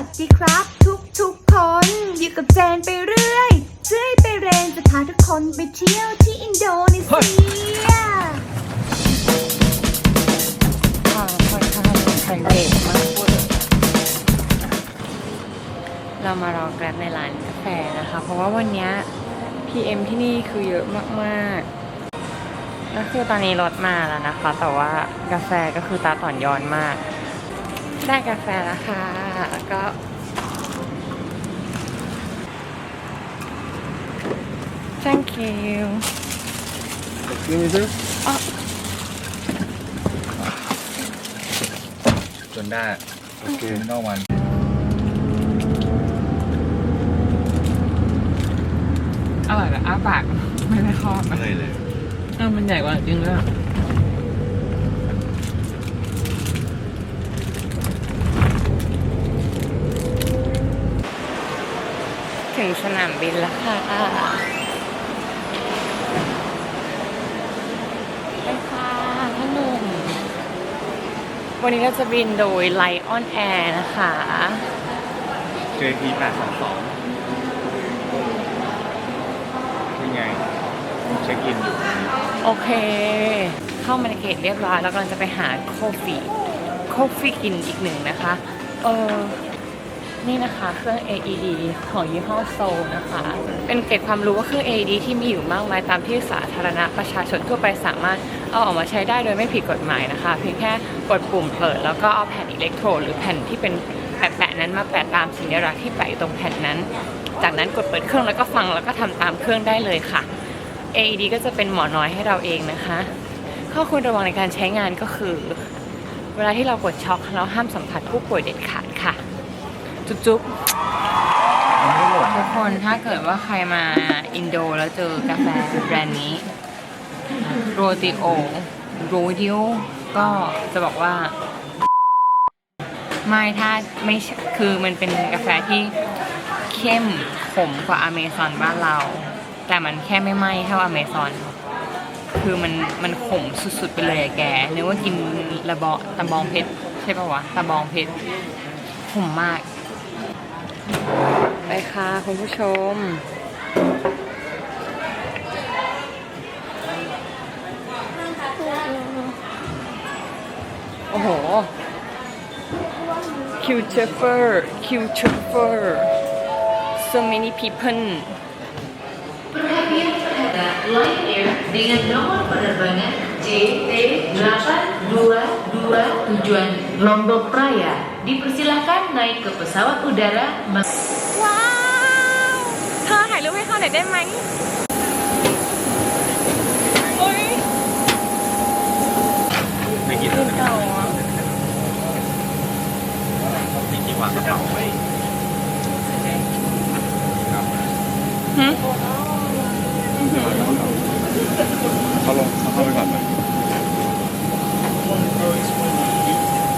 วัสดีครับ ทุกทุกๆคน อยู่กับแจนไปเรื่อยเรื่อยไปเรนจะพาทุกคนไปเที่ยวที่อินโดนีเซียทางค่อนข้างไพรเวทมากเวอร์เรามารอแกร็บในร้านกาแฟนะคะ เพราะว่าวันเนี้ย PM ที่นี่คือเยอะมากๆแล้วคือตอนนี้รถมาแล้วนะคะ แต่ว่ากาแฟก็คือตาต่อนย้อนมาก ได้กาแฟแล้วค่ะแล้วก็ thank you Excuse me, sir. อ๋อจนได้ โอเคไม่ต้องวัน อร่อยแบบอ้าปาก ไม่ได้ครอบอะเลยเลย เออมันใหญ่กว่าจริงด้วย ถึงสนามบินแล้วค่ะไปค่ะพ่อหนุ่มวันนี้เราจะบินโดย Lion Air นะคะ JP แปดสองสองเป็นไง เช็คอินอยู่โอเค เข้ามาในเกตเรียบร้อยแล้วกำลังจะไปหาโคฟีโคฟีกินอีกหนึ่งนะคะ เออ นี่นะคะเครื่อง AED ของยี่ห้อโซลนะคะ เป็นเกร็ดความรู้ว่าเครื่อง AED ที่มีอยู่มากมายตามที่สาธารณะประชาชนทั่วไปสามารถเอาออกมาใช้ได้โดยไม่ผิดกฎหมายนะคะ เพียงแค่กดปุ่มเปิด แล้วก็เอาแผ่นอิเล็กโทรหรือแผ่นที่เป็นแปะๆนั้นมาแปะตามสัญลักษณ์ที่แปะอยู่ตรงแผ่นนั้น จากนั้นกดเปิดเครื่องแล้วก็ฟังแล้วก็ทำตามเครื่องได้เลยค่ะ AED ก็จะเป็นหมอน้อยให้เราเองนะคะ ข้อควรระวังในการใช้งานก็คือ เวลาที่เรากดช็อคเราห้ามสัมผัสผู้ป่วยเด็ดขาด จุ๊บทุกคนถ้าเกิดว่าใครมาอินโดแล้วเจอกาแฟแบรนด์นี้โรติโอโรดิโอก็จะบอกว่า ไม่ถ้าไม่คือมันเป็นกาแฟที่เข้มขมกว่าอเมซอนบ้านเรา แต่มันแค่ไม่ไหม้เท่าอเมซอนคือมันมันขมสุดๆไปเลยแกนึกว่ากินระเบอตะบองเพชรใช่ปะวะตะบองเพชรขมมาก ค่ะคุณผู้ชม โอ้โห คิวเชฟเฟอร์ คิวเชฟเฟอร์ so many people Lion Air dengan nomor penerbangan JT822 tujuan Lombok Raya dipersilahkan naik ke pesawat udara ว้าว เธอถ่ายรูปให้เขาหน่อยได้ไหมโอ้ยไม่กินรูปเก่าอะมีกี่วางกระเป๋าไว้ครับหึเขาลงเขาเข้าไปก่อนไหม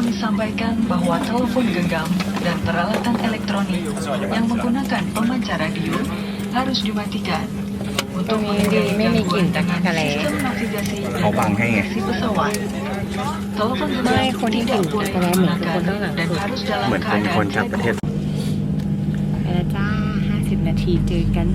kami sampaikan bahwa telepon genggam dan peralatan elektronik yang menggunakan pemancar radio harus dimatikan untuk menghindari Mimi gangguan Kinta dengan Kakale. sistem navigasi dan Oh, Bang, kayaknya. navigasi pesawat. Telepon genggam Mai, kau ni tidak Kinta boleh Kakale, Mimi, digunakan kau dengar dan aku. harus dalam เหมือนเป็นคน keadaan จากประเทศ ไปแล้วจ้า 50 นาทีเจอกัน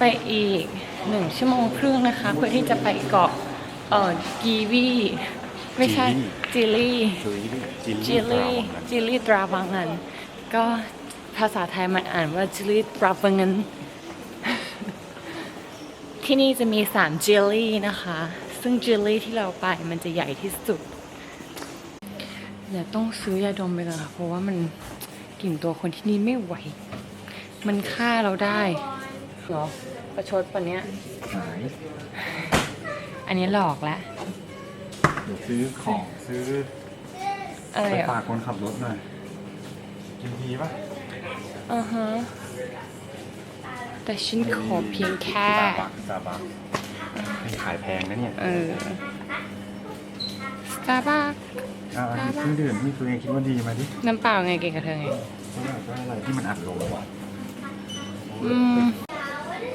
ไปอีกหนึ่งชั่วโมงครึ่งนะคะ เพื่อที่จะไปเกาะเอ่อกีวีไม่ใช่จิลี่จิลลี่จิลลี่ตราวังนันก็พภาษาไทยมันอ่านว่าจิลิปรับเงินที่นี่จะมีสามเจลลี่นะคะ ซึ่งเจลลี่ที่เราไปมันจะใหญ่ที่สุดเดี๋ยวต้องซื้อยาดมไปก่อนค่ะเพราะว่ามันกลิ่นตัวคนที่นี่ไม่ไหว มันฆ่าเราได้เหรอ ประชดปะเนี้ย หายอันนี้หลอกแล้วเดี๋ยวซื้อของซื้ออะไรไปอะฝากคนขับรถหน่อยกินทีป่ะอือฮะแต่ฉันขอเพียงแค่ ซาบักซาบักให้ขายแพงนะเนี่ยเออสตาร์บัคเอาอันนี้เครื่องดื่มที่ตัวเองคิดว่าดีมาดิน้ำเปล่าไงเก่งกับเธอไง เพราะว่าก็อะไรที่มันอัดลมว่ะ อืม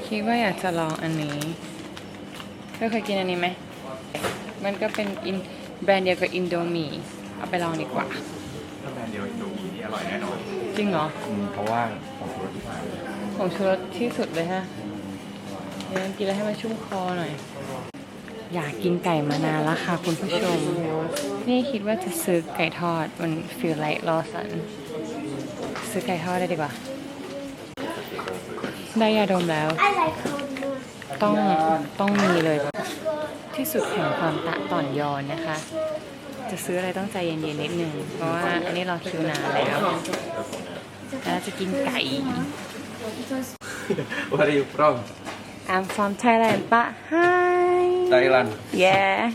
คิดว่าอยากจะลองอันนี้เธอเคยกินอันนี้ไหม มันก็เป็นอินแบรนด์เดียวกับอินโดมีเอาไปลองดีกว่า ถ้าแบรนด์เดียวดูนี่อร่อยแน่นอนจริงเหรออืมเพราะว่าของรถที่ขายของชูรสที่สุดเลยฮะเดี๋ยวกินแล้วให้มันชุ่มคอหน่อย อยากกินไก่มานานแล้วค่ะคุณผู้ชม นี่คิดว่าจะซื้อไก่ทอดมันฟิลไลท์รอสัน ซื้อไก่ทอดได้ดีกว่า ได้ยาดมแล้วต้องต้องมีเลยที่สุดแห่งความตะต่อนยอนนะคะ จะซื้ออะไรต้องใจเย็นๆนิดนึงเพราะว่าอันนี้รอคิวนานแล้วแล้วจะกินไก่ Where are you from I'm from Thailand but hi Thailand yeah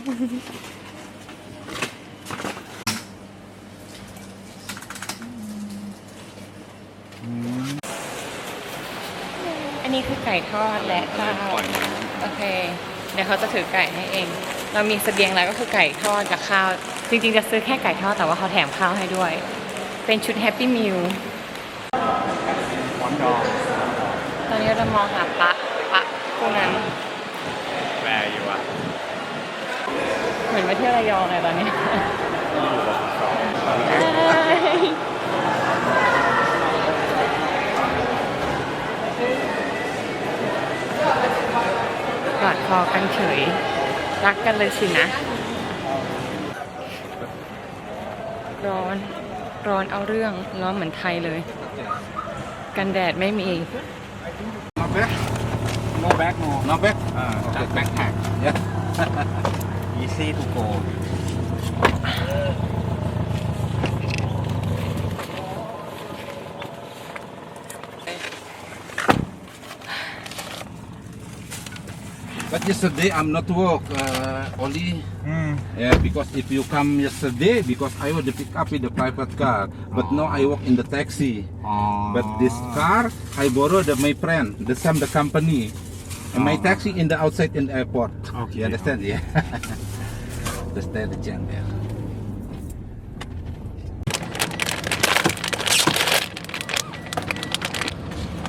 นนี้คือไก่ทอดและข้าวปล่อยมันโอเค เดี๋ยวเขาจะถือไก่ให้เอง เรามีเสบียงแล้วก็คือไก่ทอดกับข้าว จริงๆ จะซื้อแค่ไก่ทอดแต่ว่าเขาแถมข้าวให้ด้วย เป็นชุดแฮปปี้มิลหมอนดองตอนนี้เราจะมองหาปลาปลาพวกนั้นแปรอยู่อะเหมือนมาเที่ยวระยองเลยตอนนี้ ก อดคอกันเฉย รักกันเลยสินะ ร้อน ร้อนเอาเรื่อง ร้อนเหมือนไทยเลย กันแดดไม่มี No back No back no No back อ่า just backpack yeah easy to go yesterday I'm not work uh, only Hmm. yeah because if you come yesterday because I would pick up with the private car but now I work in the taxi. But this car I borrowed the, my friend the same the company. And my Oh. taxi in the outside in the airport. Okay, you understand? Yeah. Understand the jam there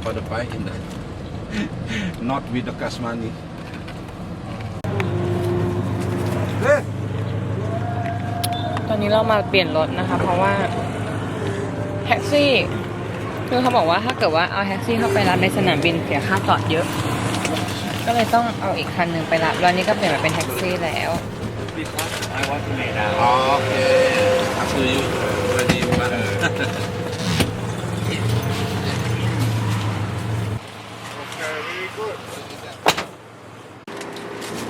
for the buy in the not with the cash money นนี้เรามาเปลี่ยนรถนะคะ เพราะว่าแท็กซี่คือเขาบอกว่าถ้าเกิดว่าเอาแท็กซี่เข้าไปรับในสนามบินเสียค่าจอดเยอะ ก็เลยต้องเอาอีกคันหนึ่งไปรับแล้วนี่ก็เปลี่ยนมาเป็นแท็กซี่แล้ว because I want to lay down Okay, after you ready one.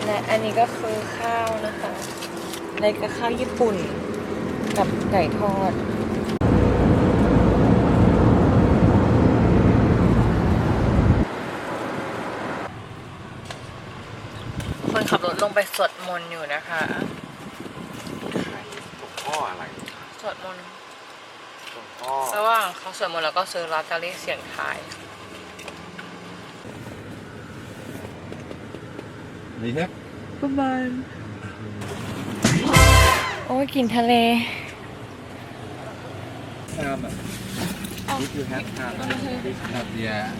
และอันนี้ก็คือข้าวนะคะในกับข้าวญี่ปุ่น กับไก่ทอด คนขับรถลงไปสวดมนต์อยู่นะคะพ่ออะไรสวดมนต์พ่อระหว่างเขาสวดมนต์แล้วก็ซื้อลอตเตอรี่เสียงทาย We have ประมาณโอ้ยกลินทะเล um, if you have um, this not yeah.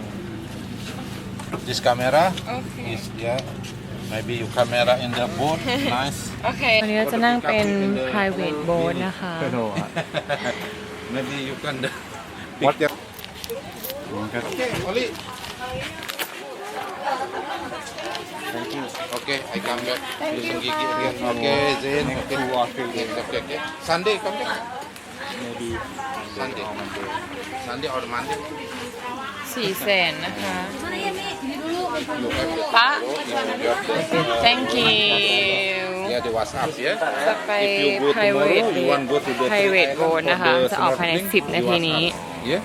This camera โอเค is yeah. Maybe you camera in the boat, nice. โอเควันนี้เราจะนั่งเป็น private boat นะคะโทรอะ Maybe you can. What pick the Okay, Oli. Okay, I come back. Listen gigi again. Okay, Zain. Okay, okay, okay, okay. Sunday, come back. Maybe Sunday. Sunday or Monday. สี่แสนนะคะ You have the ปะ you have the, thank you yeah, the WhatsApp, yeah? จะไป If you go private tomorrow, you want go to the private three boat island นะคะ for the จะออกภายใน snorkeling, 10นา you ทีนี้ WhatsApp. Yeah?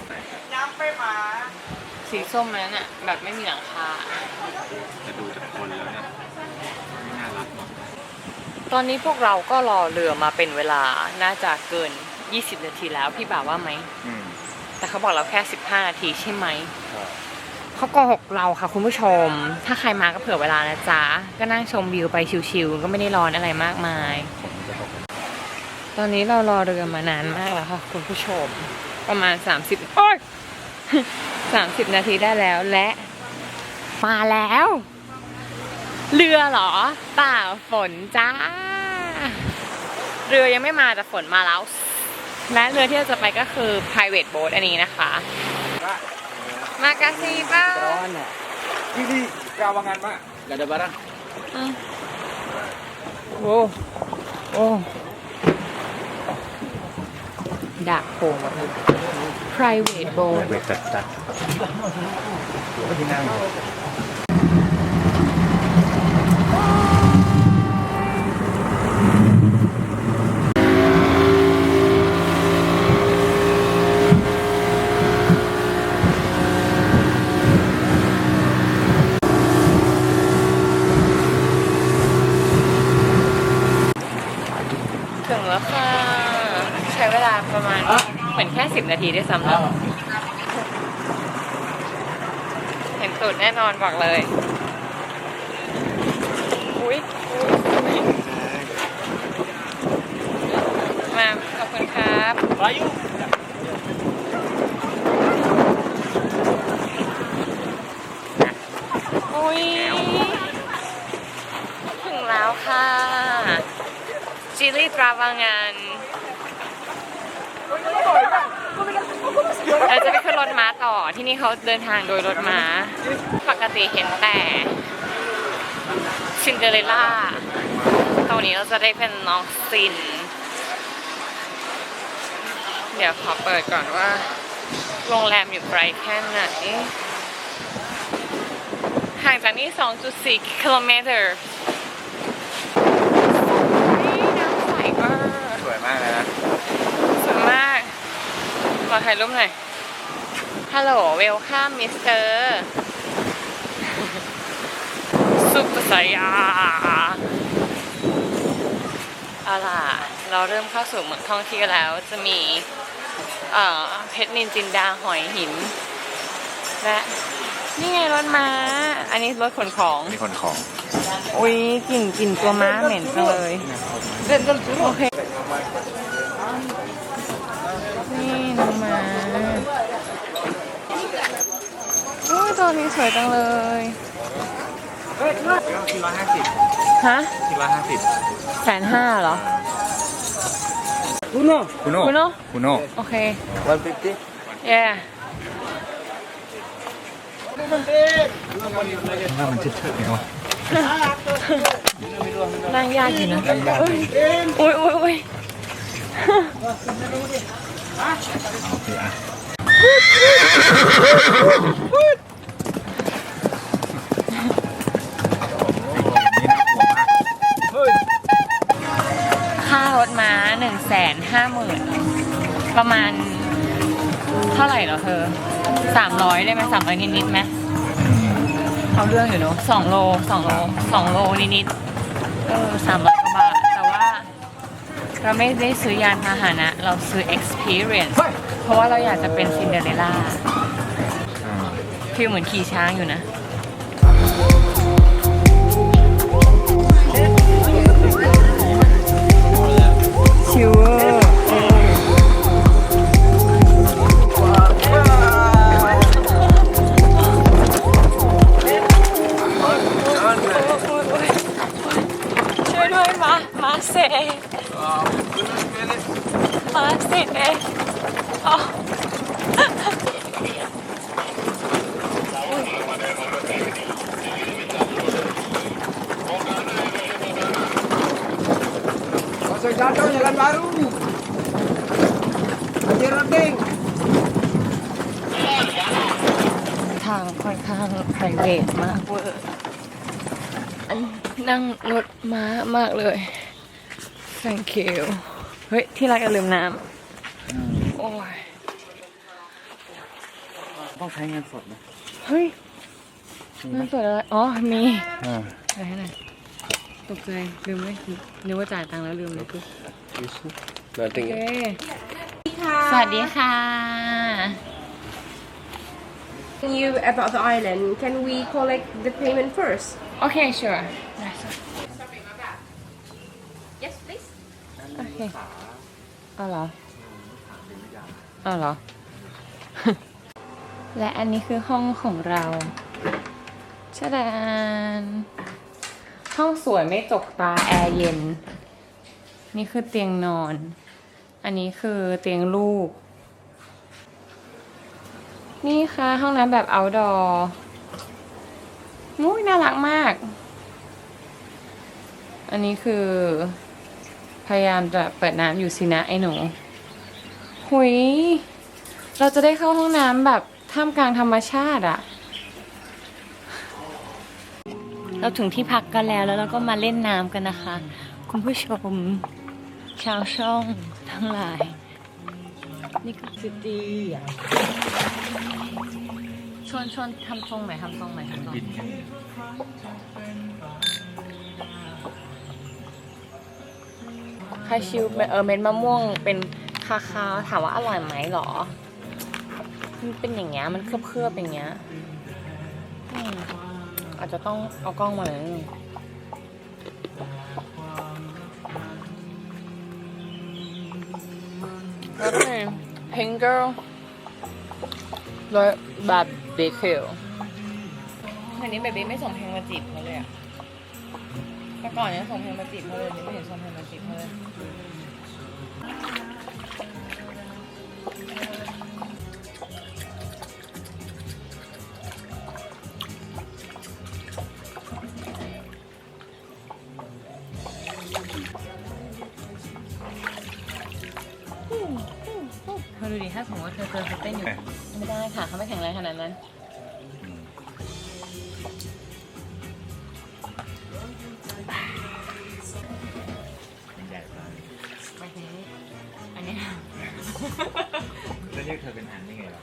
สีส้มนั้นอะแบบไม่มีหลังคา จะดูจากคนแล้วเนี่ยไม่น่ารักหรอกตอนนี้พวกเราก็รอเรือมาเป็นเวลา น่าจะเกิน 20นาทีแล้วพี่บ่าวว่าไหม อืมแต่เขาบอกเราแค่15นาทีใช่ไหมเขาโกหกเราค่ะคุณผู้ชม ถ้าใครมาก็เผื่อเวลานะจ๊ะ ก็นั่งชมวิวไปชิวๆ ก็ไม่ได้ร้อนอะไรมากมาย ตอนนี้เรารอเรือมานานมากแล้วค่ะคุณผู้ชม ประมาณ 30โอ๊ย 30 นาทีได้แล้วและ มาแล้ว เรือเหรอเปล่าฝนจ้า เรือยังไม่มาแต่ฝนมาแล้ว และเรือที่เราจะไปก็คือ private boat อันนี้นะคะ มากาซีป้า Ini kawangan mak. Gak ada barang. อืมโอ้โอ้ดักโผล่หมดเลย private boat เวทจัดจัดที่นั่ง ถึงแล้วค่ะ ใช้เวลาประมาณเหมือนแค่ สิบนาทีได้วยซ้ำนะเห็นตูดแน่นอนบอกเลย อุ้ยอุ๊ยมา ขอบคุณครับอุ้ยถึงแล้วค่ะจิลี่ตราวังานเราจะไปขึ้น รถม้าต่อที่นี่เขาเดินทางโดยรถม้า ปกติเห็นแต่ซินเดอเรลล่าตรงนี้เราจะได้เป็นน้องซิน เดี๋ยวขอเปิดก่อนว่า โรงแรมอยู่ไกลแค่ไหนห่างจากนี่2.4 กิโลเมตรน้ำใสมากสวยมากเลยนะ สวยมาก ขอถ่ายรูปหน่อย ฮัลโหลเวลคัมมิสเตอร์ซุปเปอร์ไซยาเอาล่ะ เราเริ่มเข้าสู่เมืองท่องเที่ยวแล้ว จะมีเอ่อเพชรนินจินดาหอยหิน และนี่ไงรถม้า อันนี้รถขนของมีคนของ อุ้ยกลิ่นกลิ่นตัวม้าเหม็นจังเลยโอเค นี่น้องม้า อุ้ยตัวนี้สวยจังเลยคิดร้อยห้าสิบฮะคิดร้อยห้าสิบแสนห้าเหรอ คุณโน่คุณคุณโน่คุณโน่โอเค วันฟิฟตี้เย่ว่ามันชิดๆเนี่ยวะนั่งยากอยู่นะอุ้ยอุ้ยอุ้ยโอเคอะ ม้าหนึ่งแสนห้าหมื่นประมาณ เท่าไหร่เหรอเธอสามร้อยได้ไหมสามร้อยนิดๆไหมเอาเรื่องอยู่เนอะสองโลสองโลสองโลนิดๆเออสามร้อยกว่าบาท แต่ว่า เราไม่ได้ซื้อยานพาหนะ เราซื้อ experience เพราะว่าเราอยากจะเป็นซินเดอเรลล่าฟีลเหมือนขี่ช้างอยู่นะ ชิวเวอร์ช่ Pasar Jatuh, Jalan Baru. Haji Roting. ทางค่อนข้างไพรเวทมากเวอร์อันนั่งรถม้ามากเลย thank you เฮ้ย ที่ไรอย่าลืมน้ำ โอ้ย ต้องใช้เงินสดนะเฮ้ยเงินสดอะไร อ๋อ มีอ่า ไหนไหน ตกใจลืมไหมนึกว่าจ่ายตังค์แล้วลืมเลยคือ โอเค สวัสดีค่ะ you about the island, can we collect the payment first? โอเค sure Yes, please. โอเคเอาเหรอเอาเหรอ และอันนี้คือห้องของเราชะดาน ห้องสวยไม่จกตาแอร์เย็น นี่คือเตียงนอน อันนี้คือเตียงลูก นี่ค่ะห้องน้ำแบบ outdoor มุ้ยน่ารักมาก อันนี้คือ พยายามจะเปิดน้ำอยู่สินะไอ้หนู หุย เราจะได้เข้าห้องน้ำแบบท่ามกลางธรรมชาติอะ เราถึงที่พักกันแล้วแล้วเราก็มาเล่นน้ำกันนะคะ คุณผู้ชมชาวช่องทั้งหลาย นี่คือซิตี้อะชวนชวนทำทรงไหนอยทำทรงไหนอยทำทรงคาชิวเออเม็ดมะม่วงเป็นคาคาวถามว่าอร่อยไหมหรอ มันเป็นอย่างเงี้ยมันเคลือบๆอย่างเงี้ยอืม อาจจะต้องเอากล้องมาหน่อยนึงแล้วเป็น Pink Girl รสแบบเบคลอันนี้เบบี้ไม่ส่งเพลงมาจีบเขาเลยอะแต่ก่อนเนี่ยส่งเพลงมาจีบเขาเลยนี่ไม่เห็นส่งเพลงมาจีบเขาเลย ว่าเธอเจอเขาเต้นอยู่ไม่ได้ค่ะเขาไม่แข็งแรงขนาดนั้นไปทีนี้อันเนี้ยจะเรียกเธอเป็นอันยังไงหรอ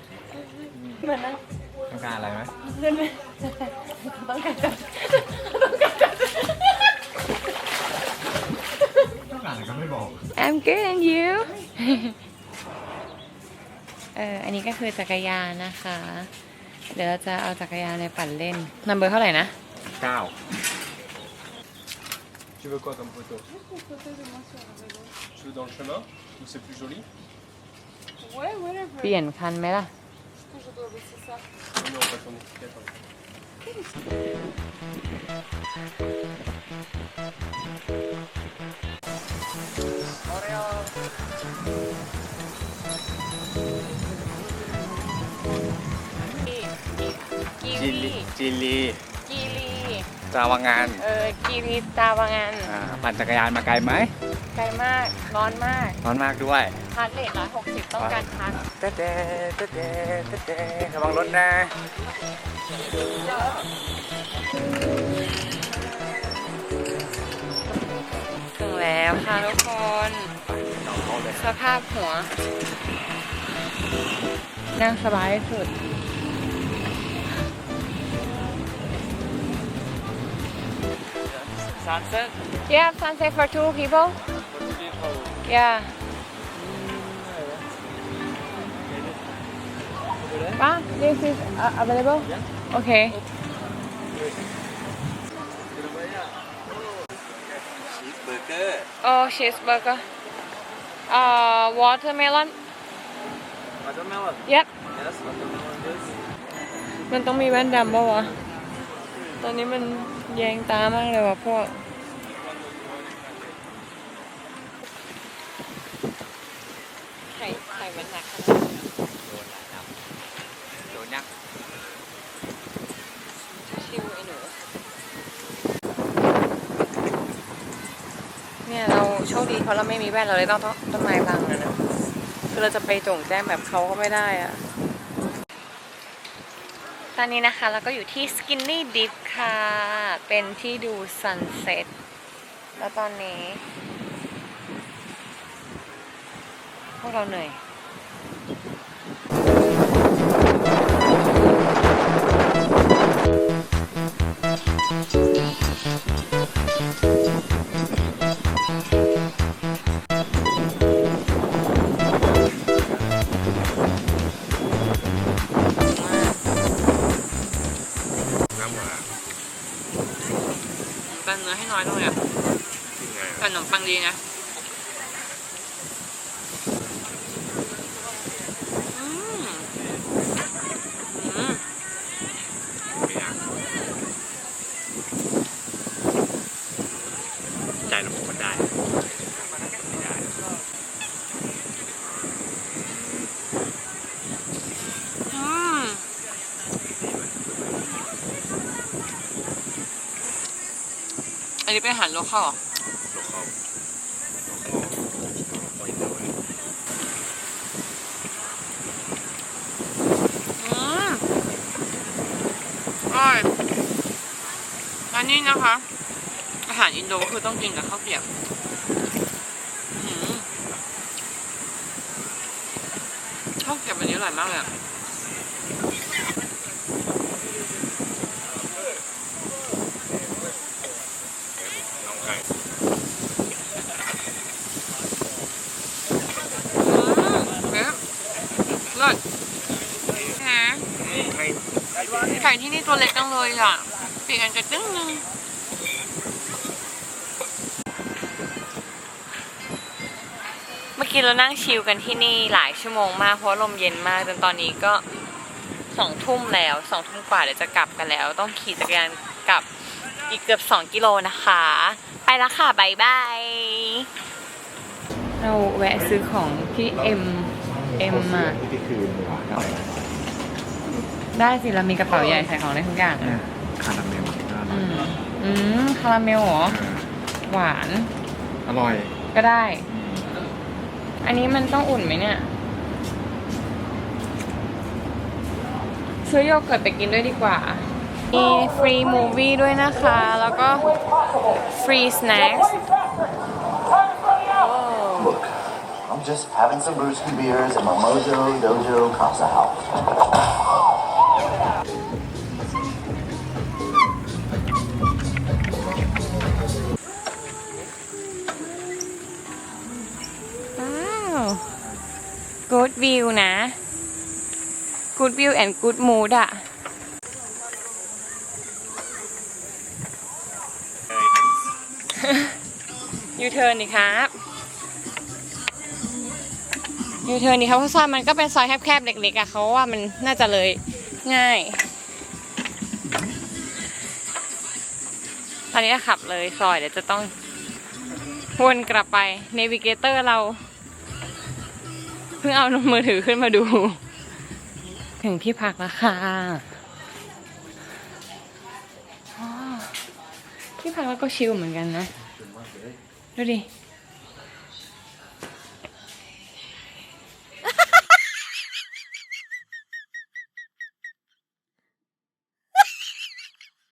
เหมือนนั่งต้องการอะไรไหมเพื่อนไหมต้องการจับต้องการจับต้องการอะไรก็ไม่บอก I'm good and you เอออันนี้ก็คือจักรยานนะคะ เดี๋ยวเราจะเอาจักรยานในปั่นเล่นนัมเบอร์เท่าไหร่นะ เก้า Tu veux quoi comme photo Tu veux dans le chemin Ou c'est plus joli เปลี่ยนคันไหมล่ะ Non, on va ton étiquette. hein. จิรีลีจิลีกีรีจาวางานเออกีรีตาวางันอ่าปั่นจักรยานมาไกลไหมไกลมาก ร้อนมากร้อนมากด้วยฮาร์ดเรทร้อยหกสิบต้องการพักเต๊ะเต๊ะเต๊ะเต๊ะเต๊ะเต๊ะระวังรถนะถึงแล้วค่ะทุกคน สภาพหัว นั่งสบายที่สุด sunset Yeah, sunset for two people. Yeah. Ah, this is uh, available. Okay. cheeseburger Oh, cheeseburger. Uh, watermelon. watermelon Yep. yes watermelon yes มันต้องมีแว่นดำปะวะ ตอนนี้มัน แยงตามากเลยว่ะพวกไข่ไข่มันหนักขนาดนั้นโดนยักษ์ชิวไอ้หนู เนี่ยเราโชคดีเพราะเราไม่มีแว่นเราเลยต้องต้องต้นไม้บังอะนะคือเราจะไปโจ่งแจ้งแบบเขาก็ไม่ได้อะ ตอนนี้นะคะเราก็อยู่ที่ Skinny Dip ค่ะ เป็นที่ดู sunset แล้วตอนนี้ พวกเราเหนื่อย กันเนื้อให้น้อยหน่อยอะแต่ขนมปังดีนะอืมอืมใจเราผมมันได้ อืมอั นนี้เป็นอาหารโลคอลเหรออืมอร่อยอันนี้นะคะ อาหารอินโดคือต้องกินกับข้าวเกรี๊ยวอื้อหือข้าวเกรี๊ยวอันนี้อร่อยมากเลยอะอืม เลิศฮะไก่ที่นี่ตัวเล็กจังเลยอะปีกันกระจึ้งนึงเมื่อกี้เรานั่งชิลกันที่นี่หลายชั่วโมงมากเพราะลมเย็นมากจนตอนนี้ก็สองทุ่มแล้วสองทุ่มกว่าเดี๋ยวจะกลับกันแล้ว ต้องขี่จักรยานกลับ อีกเกือบสองกิโลนะคะ ไปแล้วค่ะบายบาย เราแวะซื้อของที่เอ็มเอ็มมาที่คือได้สิ เรามีกระเป๋าใหญ่ใส่ของได้ทุกอย่างคาราเมลอืมอืมคาราเมลเหรอ หวาน อร่อย ก็ได้ อันนี้มันต้องอุ่นไหมเนี่ย ซื้อโยเกิร์ตไปกินด้วยดีกว่า มีฟรีมูวี่ด้วยนะคะ แล้วก็ฟรีสแน็ค Look, I'm just having some brewski beers at my Mojo Dojo Casa House. ว้าว good view นะ good view and good mood อะ ยูเทิร์นดิครับยูเทิร์นดิครับเพราะซอยมันก็เป็นซอยแคบๆเล็กๆอะเขาว่ามันน่าจะเลยง่าย ตอนนี้จะขับเลยซอยเดี๋ยวจะต้องวนกลับไปเนวิเกเตอร์เรา เพิ่งเอามือถือขึ้นมาดู ถึงที่พักแล้วค่ะที่พักแล้วก็ชิลเหมือนกันนะ ดูดิ